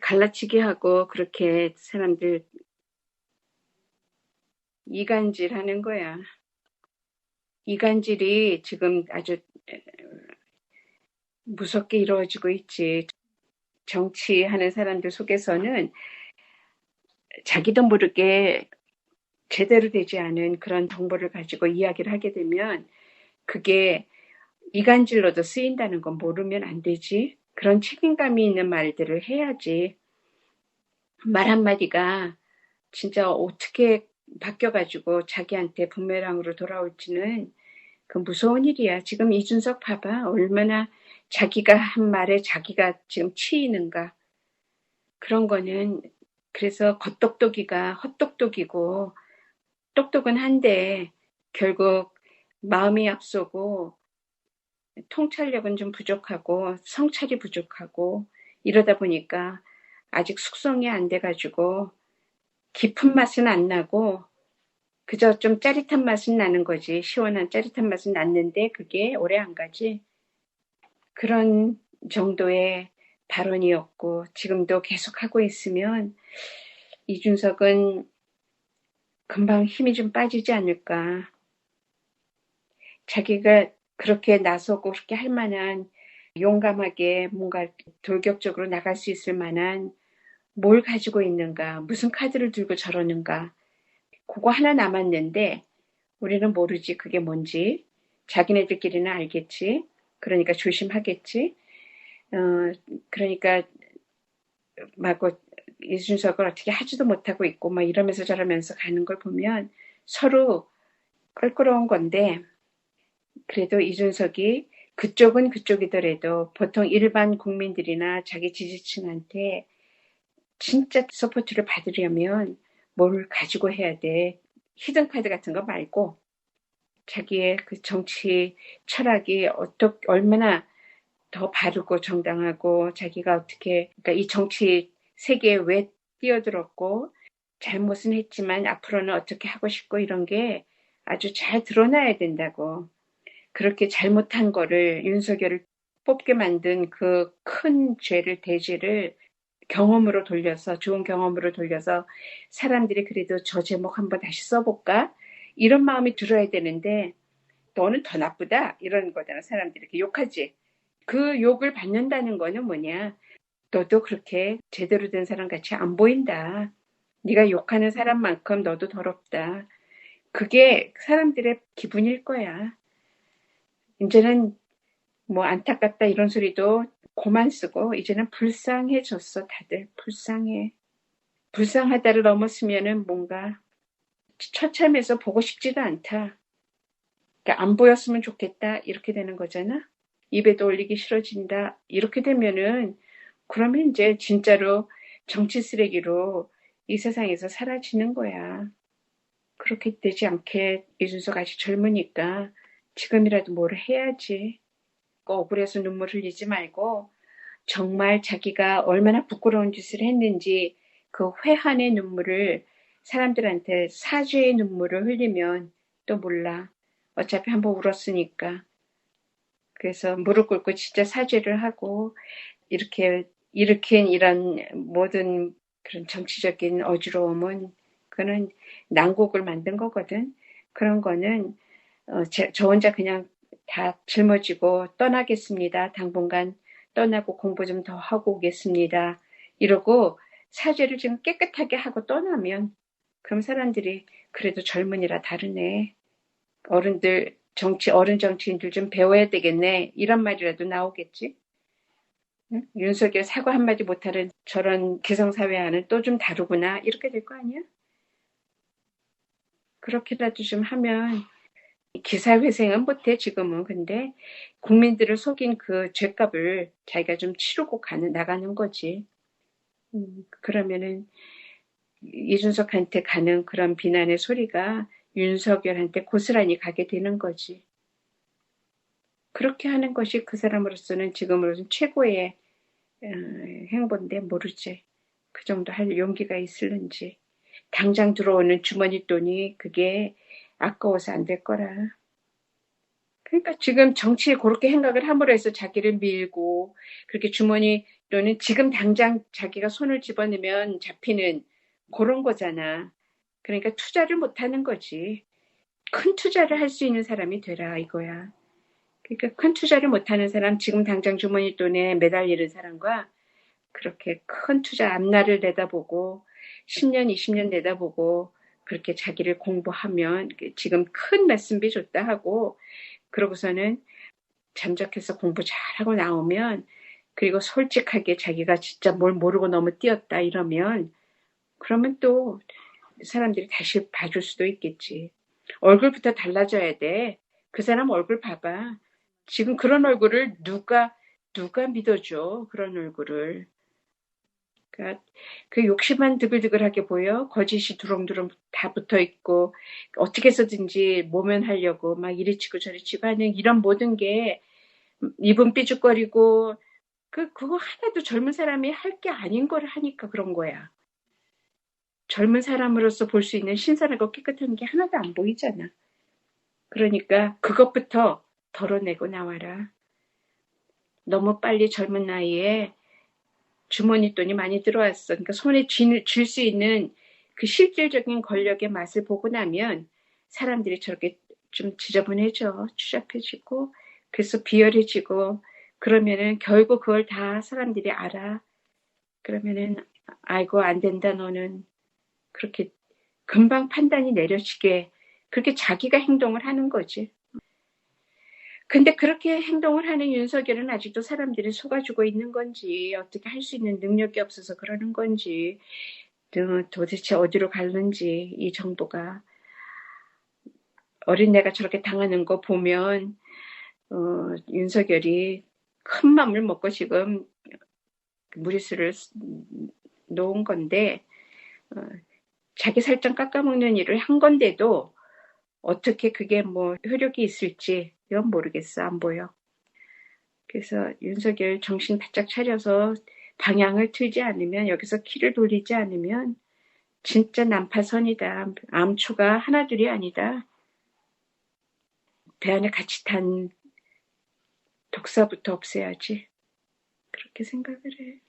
갈라치기 하고 그렇게 사람들 이간질 하는 거야. 이간질이 지금 아주 무섭게 이루어지고 있지. 정치하는 사람들 속에서는 자기도 모르게 제대로 되지 않은 그런 정보를 가지고 이야기를 하게 되면 그게 이간질로도 쓰인다는 건 모르면 안 되지. 그런 책임감이 있는 말들을 해야지. 말 한마디가 진짜 어떻게 바뀌어가지고 자기한테 부메랑으로 돌아올지는 그 무서운 일이야. 지금 이준석 봐봐. 얼마나 자기가 한 말에 자기가 지금 치이는가. 그런 거는 그래서 겉똑똑이가 헛똑똑이고 똑똑은 한데 결국 마음이 앞서고 통찰력은 좀 부족하고 성찰이 부족하고 이러다 보니까 아직 숙성이 안 돼가지고 깊은 맛은 안 나고 그저 좀 짜릿한 맛은 나는 거지. 시원한 짜릿한 맛은 났는데 그게 오래 안 가지. 그런 정도의 발언이었고 지금도 계속 하고 있으면 이준석은 금방 힘이 좀 빠지지 않을까. 자기가 그렇게 나서고 그렇게 할 만한 용감하게 뭔가 돌격적으로 나갈 수 있을 만한 뭘 가지고 있는가, 무슨 카드를 들고 저러는가. 그거 하나 남았는데 우리는 모르지 그게 뭔지. 자기네들끼리는 알겠지. 그러니까 조심하겠지. 어, 그러니까 막 이준석을 어떻게 하지도 못하고 있고 막 이러면서 저러면서 가는 걸 보면 서로 껄끄러운 건데 그래도 이준석이 그쪽은 그쪽이더라도 보통 일반 국민들이나 자기 지지층한테 진짜 서포트를 받으려면 뭘 가지고 해야 돼. 히든카드 같은 거 말고 자기의 그 정치 철학이 어떻게 얼마나 더 바르고 정당하고 자기가 어떻게 그러니까 이 정치 세계에 왜 뛰어들었고 잘못은 했지만 앞으로는 어떻게 하고 싶고 이런 게 아주 잘 드러나야 된다고. 그렇게 잘못한 거를 윤석열을 뽑게 만든 그 큰 죄를 대죄를 경험으로 돌려서 좋은 경험으로 돌려서 사람들이 그래도 저 제목 한번 다시 써볼까? 이런 마음이 들어야 되는데 너는 더 나쁘다. 이런 거잖아. 사람들이 이렇게 욕하지. 그 욕을 받는다는 거는 뭐냐? 너도 그렇게 제대로 된 사람 같이 안 보인다. 네가 욕하는 사람만큼 너도 더럽다. 그게 사람들의 기분일 거야 이제는 뭐 안타깝다 이런 소리도 고만 쓰고 이제는 불쌍해졌어 다들. 불쌍해. 불쌍하다를 넘었으면은 뭔가 처참해서 보고 싶지도 않다. 그러니까 안 보였으면 좋겠다. 이렇게 되는 거잖아. 입에도 올리기 싫어진다. 이렇게 되면은 그러면 이제 진짜로 정치 쓰레기로 이 세상에서 사라지는 거야. 그렇게 되지 않게 이준석 아직 젊으니까 지금이라도 뭘 해야지. 억울해서 눈물 흘리지 말고 정말 자기가 얼마나 부끄러운 짓을 했는지 그 회한의 눈물을 사람들한테 사죄의 눈물을 흘리면 또 몰라. 어차피 한번 울었으니까. 그래서 무릎 꿇고 진짜 사죄를 하고 이렇게 일으킨 이런 모든 그런 정치적인 어지러움은 그는 난국을 만든 거거든. 그런 거는 어, 제, 저 혼자 그냥 다 짊어지고 떠나겠습니다. 당분간 떠나고 공부 좀 더 하고 오겠습니다. 이러고 사죄를 좀 깨끗하게 하고 떠나면 그럼 사람들이 그래도 젊은이라 다르네. 어른들 정치 어른 정치인들 좀 배워야 되겠네. 이런 말이라도 나오겠지. 응? 윤석열 사과 한마디 못하는 저런 개성사회와는 또좀 다르구나. 이렇게 될 거 아니야? 그렇게라도 좀 하면 기사회생은 못해 지금은 근데 국민들을 속인 그 죄값을 자기가 좀 치르고 가는 나가는 거지. 음, 그러면은 이준석한테 가는 그런 비난의 소리가 윤석열한테 고스란히 가게 되는 거지. 그렇게 하는 것이 그 사람으로서는 지금으로서는 최고의 어, 행보인데 모르지. 그 정도 할 용기가 있을는지. 당장 들어오는 주머니 돈이 그게 아까워서 안 될 거라. 그러니까 지금 정치에 그렇게 생각을 함으로 해서 자기를 밀고 그렇게 주머니 또는 지금 당장 자기가 손을 집어넣으면 잡히는 그런 거잖아. 그러니까 투자를 못 하는 거지. 큰 투자를 할 수 있는 사람이 되라 이거야. 그러니까 큰 투자를 못 하는 사람, 지금 당장 주머니 돈에 매달리는 사람과 그렇게 큰 투자 앞날을 내다보고 10년, 20년 내다보고 그렇게 자기를 공부하면 지금 큰 레슨비 줬다 하고 그러고서는 잠적해서 공부 잘하고 나오면 그리고 솔직하게 자기가 진짜 뭘 모르고 너무 뛰었다 이러면 그러면 또 사람들이 다시 봐줄 수도 있겠지. 얼굴부터 달라져야 돼. 그 사람 얼굴 봐봐. 지금 그런 얼굴을 누가 누가 믿어줘 그런 얼굴을. 그러니까 그 욕심만 드글드글하게 보여 거짓이 두렁두렁 다 붙어 있고 어떻게 해서든지 모면하려고 막 이리 치고 저리 치고 하는 이런 모든 게 입은 삐죽거리고 그 그거 하나도 젊은 사람이 할 게 아닌 걸 하니까 그런 거야. 젊은 사람으로서 볼 수 있는 신선하고 깨끗한 게 하나도 안 보이잖아. 그러니까 그것부터 덜어내고 나와라. 너무 빨리 젊은 나이에 주머니 돈이 많이 들어왔어. 그러니까 손에 쥘 수 있는 그 실질적인 권력의 맛을 보고 나면 사람들이 저렇게 좀 지저분해져, 추잡해지고, 그래서 비열해지고, 그러면은 결국 그걸 다 사람들이 알아. 그러면은, 아이고, 안 된다, 너는. 그렇게 금방 판단이 내려지게, 그렇게 자기가 행동을 하는 거지. 근데 그렇게 행동을 하는 윤석열은 아직도 사람들이 속아주고 있는 건지 어떻게 할 수 있는 능력이 없어서 그러는 건지 도대체 어디로 갈는지 이 정부가 어린애가 저렇게 당하는 거 보면 어, 윤석열이 큰 맘을 먹고 지금 무리수를 놓은 건데 어, 자기 살짝 깎아먹는 일을 한 건데도 어떻게 그게 뭐 효력이 있을지 이건 모르겠어. 안 보여. 그래서 윤석열 정신 바짝 차려서 방향을 틀지 않으면 여기서 키를 돌리지 않으면 진짜 난파선이다. 암초가 하나둘이 아니다. 배 안에 같이 탄 독사부터 없애야지. 그렇게 생각을 해.